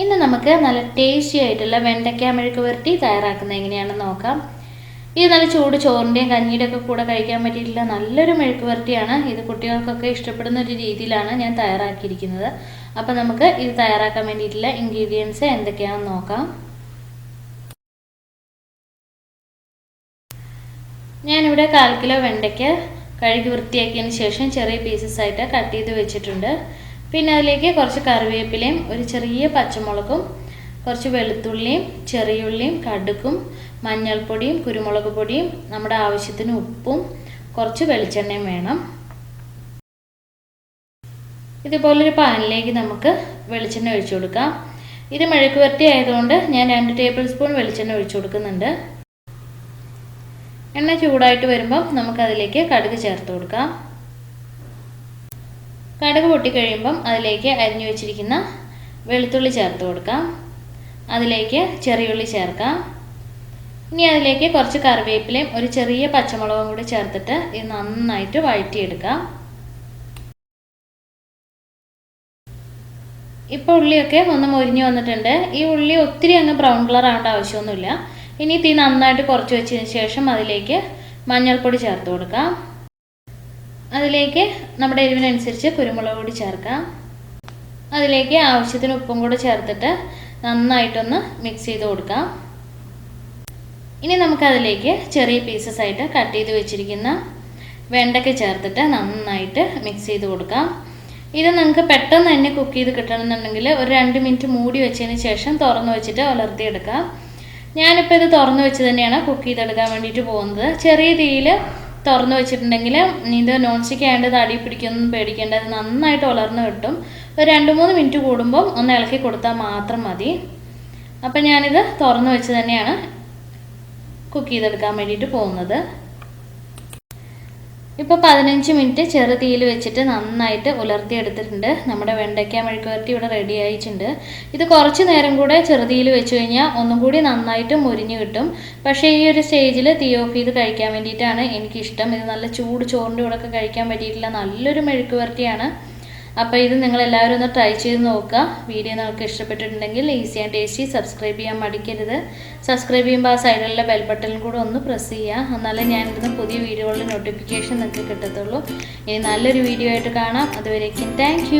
ഇന്ന് നമുക്ക് നല്ല ടേസ്റ്റി ആയിട്ടുള്ള വെണ്ടയ്ക്ക മെഴുക്ക് പുരട്ടി തയ്യാറാക്കുന്നത് എങ്ങനെയാണെന്ന് നോക്കാം. ഇത് നല്ല ചൂട് ചോറിന്റെയും കഞ്ഞിയുടെ ഒക്കെ കൂടെ കഴിക്കാൻ പറ്റിയിട്ടുള്ള നല്ലൊരു മെഴുക്ക് പുരട്ടിയാണ്. ഇത് കുട്ടികൾക്കൊക്കെ ഇഷ്ടപ്പെടുന്ന ഒരു രീതിയിലാണ് ഞാൻ തയ്യാറാക്കിയിരിക്കുന്നത്. അപ്പോൾ നമുക്ക് ഇത് തയ്യാറാക്കാൻ വേണ്ടിയിട്ടുള്ള ഇൻഗ്രീഡിയൻസ് എന്തൊക്കെയാണെന്ന് നോക്കാം. ഞാനിവിടെ കാൽ കിലോ വെണ്ടയ്ക്ക കഴുകി വൃത്തിയാക്കിയതിന് ശേഷം ചെറിയ പീസസ് ആയിട്ട് കട്ട് ചെയ്ത് വെച്ചിട്ടുണ്ട്. പിന്നെ അതിലേക്ക് കുറച്ച് കറിവേപ്പിലയും ഒരു ചെറിയ പച്ചമുളകും കുറച്ച് വെളുത്തുള്ളിയും ചെറിയുള്ളിയും കടുക്കും മഞ്ഞൾപ്പൊടിയും കുരുമുളക് പൊടിയും നമ്മുടെ ആവശ്യത്തിന് ഉപ്പും കുറച്ച് വെളിച്ചെണ്ണയും വേണം. ഇതുപോലൊരു പാനിലേക്ക് നമുക്ക് വെളിച്ചെണ്ണ ഒഴിച്ചു കൊടുക്കാം. ഇത് മെഴുക്ക് വരട്ടി ആയതുകൊണ്ട് ഞാൻ രണ്ട് ടേബിൾ സ്പൂൺ വെളിച്ചെണ്ണ ഒഴിച്ചു കൊടുക്കുന്നുണ്ട്. എണ്ണ ചൂടായിട്ട് വരുമ്പം നമുക്കതിലേക്ക് കടുക് ചേർത്ത് കൊടുക്കാം. കടുക് പൊട്ടിക്കഴിയുമ്പം അതിലേക്ക് അരിഞ്ഞു വെച്ചിരിക്കുന്ന വെളുത്തുള്ളി ചേർത്ത് കൊടുക്കാം. അതിലേക്ക് ചെറിയുള്ളി ചേർക്കാം. ഇനി അതിലേക്ക് കുറച്ച് കറിവേപ്പിലയും ഒരു ചെറിയ പച്ചമുളകും കൂടി ചേർത്തിട്ട് ഇത് നന്നായിട്ട് വഴറ്റിയെടുക്കാം. ഇപ്പോൾ ഉള്ളിയൊക്കെ ഒന്ന് മൊരിഞ്ഞു വന്നിട്ടുണ്ട്. ഈ ഉള്ളി ഒത്തിരി അങ്ങ് ബ്രൗൺ കളർ ആവേണ്ട ആവശ്യമൊന്നുമില്ല. ഇനി തീ നന്നായിട്ട് കുറച്ച് വെച്ചതിന് ശേഷം അതിലേക്ക് മഞ്ഞൾപ്പൊടി ചേർത്ത് കൊടുക്കാം. അതിലേക്ക് നമ്മുടെ എരിവിനനുസരിച്ച് കുരുമുളക് പൊടി ചേർക്കാം. അതിലേക്ക് ആവശ്യത്തിന് ഉപ്പും കൂടെ ചേർത്തിട്ട് നന്നായിട്ടൊന്ന് മിക്സ് ചെയ്ത് കൊടുക്കാം. ഇനി നമുക്കതിലേക്ക് ചെറിയ പീസസ് ആയിട്ട് കട്ട് ചെയ്ത് വെച്ചിരിക്കുന്ന വെണ്ടയ്ക്ക ചേർത്തിട്ട് നന്നായിട്ട് മിക്സ് ചെയ്ത് കൊടുക്കാം. ഇത് നിങ്ങൾക്ക് പെട്ടെന്ന് തന്നെ കുക്ക് ചെയ്ത് കിട്ടണമെന്നുണ്ടെങ്കിൽ ഒരു രണ്ട് മിനിറ്റ് മൂടി വെച്ചതിന് ശേഷം തുറന്നു വെച്ചിട്ട് വളർത്തിയെടുക്കാം ഞാനിപ്പോൾ ഇത് തുറന്നു വെച്ച് തന്നെയാണ് കുക്ക് ചെയ്തെടുക്കാൻ വേണ്ടിയിട്ട് പോകുന്നത്. ചെറിയ തീയിൽ തുറന്ന് വെച്ചിട്ടുണ്ടെങ്കിൽ ഇത് നോൺ സ്റ്റിക്ക് ആയതുകൊണ്ട് അടി പിടിക്കൊന്നും പേടിക്കേണ്ട നന്നായിട്ട് വളർന്ന് കിട്ടും. ഒരു രണ്ട് മൂന്ന് മിനിറ്റ് കൂടുമ്പം ഒന്ന് ഇളക്കി കൊടുത്താൽ മാത്രം മതി. അപ്പം ഞാനിത് തുറന്നു വെച്ച് തന്നെയാണ് കുക്ക് ചെയ്തെടുക്കാൻ വേണ്ടിയിട്ട് പോകുന്നത്. ഇപ്പോൾ പതിനഞ്ച് മിനിറ്റ് ചെറു തീയിൽ വെച്ചിട്ട് നന്നായിട്ട് ഉലർത്തിയെടുത്തിട്ടുണ്ട്. നമ്മുടെ വെണ്ടയ്ക്ക മെഴുക്കുവരട്ടി ഇവിടെ റെഡി ആയിട്ടുണ്ട്. ഇത് കുറച്ച് നേരം കൂടെ ചെറുതീയിൽ വെച്ച് കഴിഞ്ഞാൽ ഒന്നും കൂടി നന്നായിട്ട് മുരിഞ്ഞു കിട്ടും. പക്ഷേ ഈ ഒരു സ്റ്റേജിൽ തീ ഓഫ് ചെയ്ത് കഴിക്കാൻ വേണ്ടിയിട്ടാണ് എനിക്കിഷ്ടം. ഇത് നല്ല ചൂട് ചോറിന്റെ കൂടെ ഒക്കെ കഴിക്കാൻ പറ്റിയിട്ടുള്ള നല്ലൊരു മെഴുക്കുവരട്ടിയാണ് അപ്പോൾ ഇത് നിങ്ങൾ എല്ലാവരും ഒന്ന് ട്രൈ ചെയ്ത് നോക്കുക. വീഡിയോ നിങ്ങൾക്ക് ഇഷ്ടപ്പെട്ടിട്ടുണ്ടെങ്കിൽ ഈസി ആൻഡ് ടേസ്റ്റി സബ്സ്ക്രൈബ് ചെയ്യാൻ മടിക്കരുത്. സബ്സ്ക്രൈബ് ചെയ്യുമ്പോൾ ആ സൈഡിലുള്ള ബെൽ ബട്ടണും കൂടെ ഒന്ന് പ്രസ് ചെയ്യുക. എന്നാലേ ഞാൻ ഇടുന്ന പുതിയ വീഡിയോകളുടെ നോട്ടിഫിക്കേഷൻ നിങ്ങൾക്ക് കിട്ടത്തുള്ളൂ. ഇനി നല്ലൊരു വീഡിയോ ആയിട്ട് കാണാം. അതുവരേക്കും താങ്ക്